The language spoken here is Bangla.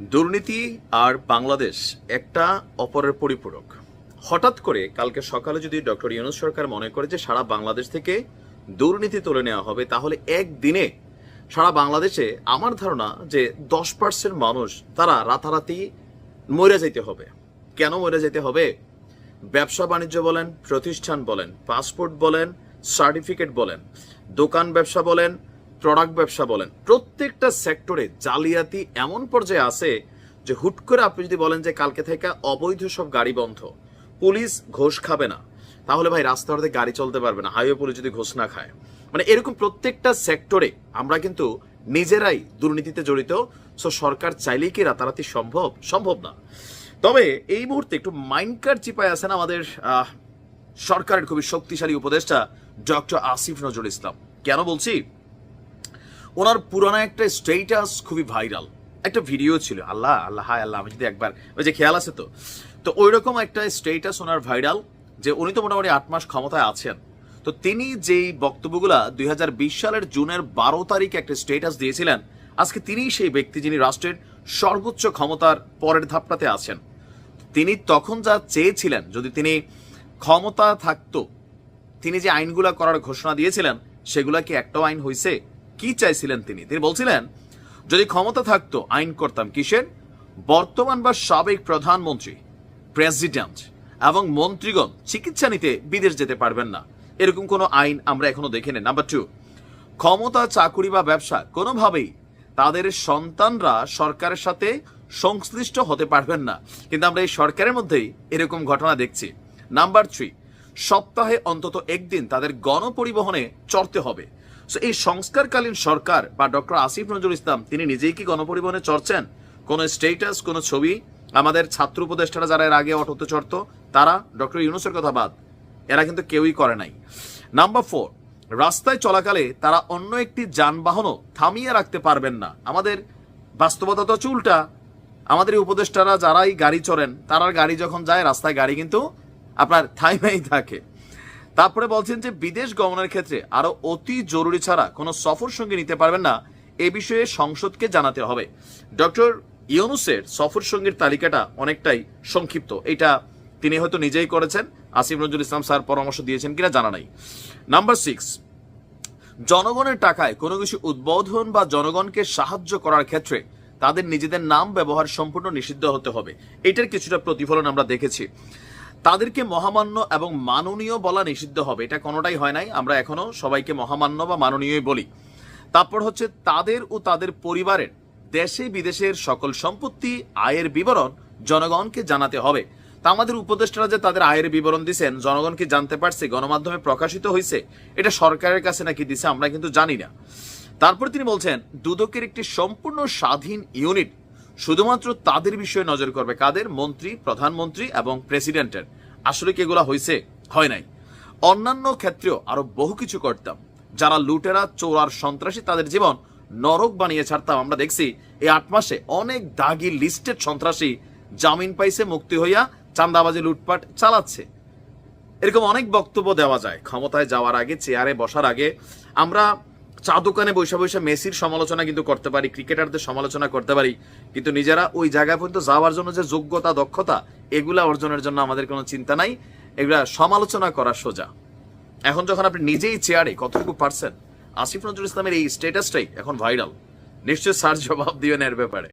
দুর্নীতি আর বাংলাদেশ একটা অপরের পরিপূরক। হঠাৎ করে কালকে সকালে যদি ডক্টর ইউনুস সরকার মনে করে যে সারা বাংলাদেশ থেকে দুর্নীতি তুলে নেওয়া হবে, তাহলে একদিনে সারা বাংলাদেশে আমার ধারণা যে দশ পার্সেন্ট মানুষ তারা রাতারাতি মরে যেতে হবে। কেন মরে যেতে হবে? ব্যবসা বাণিজ্য বলেন, প্রতিষ্ঠান বলেন, পাসপোর্ট বলেন, সার্টিফিকেট বলেন, দোকান ব্যবসা বলেন প্রোডাক্ট ব্যবসা বলেন, প্রত্যেকটা সেক্টরে জালিয়াতি এমন পর্যায়ে আছে যে হুট করে আপনি যদি বলেন যে কালকে থেকে অবৈধ সব গাড়ি বন্ধ, পুলিশ ঘোষ খাবে না, তাহলে ভাই রাস্তাঘাটে গাড়ি চলতে পারবে না হাইওয়ে পুলিশ যদি ঘোষ না খায়। মানে এরকম প্রত্যেকটা সেক্টরে আমরা কিন্তু নিজেরাই দুর্নীতিতে জড়িত সো সরকার চাইলেই কি রাতারাতি সম্ভব? সম্ভব না। তবে এই মুহূর্তে একটু মাইন্ড কার্ড চিপায় আছেন আমাদের সরকারের খুবই শক্তিশালী উপদেষ্টা ডক্টর আসিফ নজরুল ইসলাম। কেন বলছি? ওনার পুরানো একটা স্টেটাস খুবই ভাইরাল একটা ভিডিও ছিল, আল্লাহ আল্লাহ, হায় আল্লাহ, আমি যদি একবার, ওই যে খেয়াল আছে তো? তো ওই রকম একটা স্টেটাস ওনার ভাইরাল যে উনি তো মোটামুটি আট মাস ক্ষমতায় আছেন। তো তিনি যেই বক্তব্যগুলা দুই হাজার বিশ সালের জুনের বারো তারিখ একটা স্টেটাস দিয়েছিলেন, আজকে তিনিই সেই ব্যক্তি যিনি রাষ্ট্রের সর্বোচ্চ ক্ষমতার পরের ধাপটাতে আছেন। তিনি তখন যা চেয়েছিলেন, যদি তিনি ক্ষমতা থাকতো, তিনি যে আইনগুলা করার ঘোষণা দিয়েছিলেন, সেগুলা কি একটাও আইন হয়েছে কি চাইছিলেন তিনি? তিনি বলছিলেন, যদি ক্ষমতা থাকতো আইন করতাম কিসের? বর্তমান বা সাবেক প্রধানমন্ত্রী, প্রেসিডেন্ট এবং মন্ত্রীগণ চিকিৎসা নিতে বিদেশ যেতে পারবেন না। এরকম কোনো আইন আমরা এখনও দেখিনি। নাম্বার টু, ক্ষমতা, চাকুরি বা ব্যবসা কোনোভাবেই তাদের সন্তানরা সরকারের সাথে সংশ্লিষ্ট হতে পারবেন না। কিন্তু আমরা এই সরকারের মধ্যেই এরকম ঘটনা দেখছি। নাম্বার থ্রি, সপ্তাহে অন্তত একদিন তাদের গণপরিবহনে চড়তে হবে। So, এই সংস্কারকালীন সরকার বা ডক্টর আসিফ নজরুল ইসলাম তিনি নিজেই কি গণপরিবহনে চড়ছেন? কোন স্টেটাস কোন ছবি? আমাদের ছাত্র উপদেষ্টারা যারা এর আগে অটোতে চড়ত তারা ডক্টর ইউনুসের কথা বাদ এরা কিন্তু কেউই করে নাই। নাম্বার ফোর রাস্তায় চলাকালে তারা অন্য একটি যানবাহনও থামিয়ে রাখতে পারবেন না। আমাদের বাস্তবতা তো চুলটা আমাদের উপদেষ্টারা যারাই গাড়ি চড়েন তারার গাড়ি যখন যায় রাস্তায় গাড়ি কিন্তু আপনার থাইমেই থাকে। তারপরে বলছেন যে বিদেশ গমনের ক্ষেত্রে আরও অতি জরুরি ছাড়া কোনো সফর সঙ্গে নিতে পারবেন না। এ বিষয়ে সংসদকে জানাতে হবে। ডক্টর ইউনুসের সফর সঙ্গীর তালিকাটা অনেকটাই সংক্ষিপ্ত। এটা তিনি হয়তো নিজেই করেছেন। আসিফ নজরুল ইসলাম স্যার পরামর্শ দিয়েছেন কিনা জানা নাই। নাম্বার সিক্স, জনগণের টাকায় কোনো কিছু উদ্বোধন বা জনগণকে সাহায্য করার ক্ষেত্রে তাদের নিজেদের নাম ব্যবহার সম্পূর্ণ নিষিদ্ধ হতে হবে। এটার কিছুটা প্রতিফলন আমরা দেখেছি। তাদেরকে মহামান্য এবং মাননীয় বলা নিষিদ্ধ হবে। এটা কোনোটাই হয় নাই। আমরা এখনও সবাইকে মহামান্য বা মাননীয়ই বলি। তারপর হচ্ছে তাদের ও তাদের পরিবারের দেশে বিদেশের সকল সম্পত্তি, আয়ের বিবরণ জনগণকে জানাতে হবে। তা আমাদের উপদেষ্টারা যে তাদের আয়ের বিবরণ দিছেন, জনগণকে জানতে পারছে, গণমাধ্যমে প্রকাশিত হয়েছে এটা সরকারের কাছে নাকি দিছে, আমরা কিন্তু জানি না। তারপর তিনি বলছেন, দুদকের একটি সম্পূর্ণ স্বাধীন ইউনিট শুধুমাত্র তাদের বিষয়ে নজর করবে কাদের? মন্ত্রী, প্রধানমন্ত্রী এবং প্রেসিডেন্টের। আসলে কি এগুলা হয়েছে হয় নাই। অন্যান্য ক্ষেত্রেও আরও বহু কিছু করতাম। যারা লুটেরা, চোরার সন্ত্রাসী তাদের জীবন নরক বানিয়ে ছাড়তাম। আমরা দেখছি এই আট মাসে অনেক দাগি লিস্টেড সন্ত্রাসী জামিন পাইছে, মুক্তি হইয়া চান্দাবাজি লুটপাট চালাচ্ছে। এরকম অনেক বক্তব্য দেওয়া যায়। ক্ষমতায় যাওয়ার আগে, চেয়ারে বসার আগে। আমরা চা দোকানে বৈশা বৈশা মেসির সমালোচনা কিন্তু করতে পারি, ক্রিকেটারদের সমালোচনা করতে পারি, কিন্তু নিজেরা ওই জায়গা পর্যন্ত যাওয়ার জন্য যে যোগ্যতা, দক্ষতা, এগুলা অর্জনের জন্য আমাদের কোনো চিন্তা নাই। এগুলা সমালোচনা করা সোজা। এখন যখন আপনি নিজেই চেয়ারে, কতটুকু পারছেন? আসিফ নজরুল ইসলামের এই স্টেটাসটাই এখন ভাইরাল নিশ্চয়ই স্যার জবাব দিবেন এর ব্যাপারে।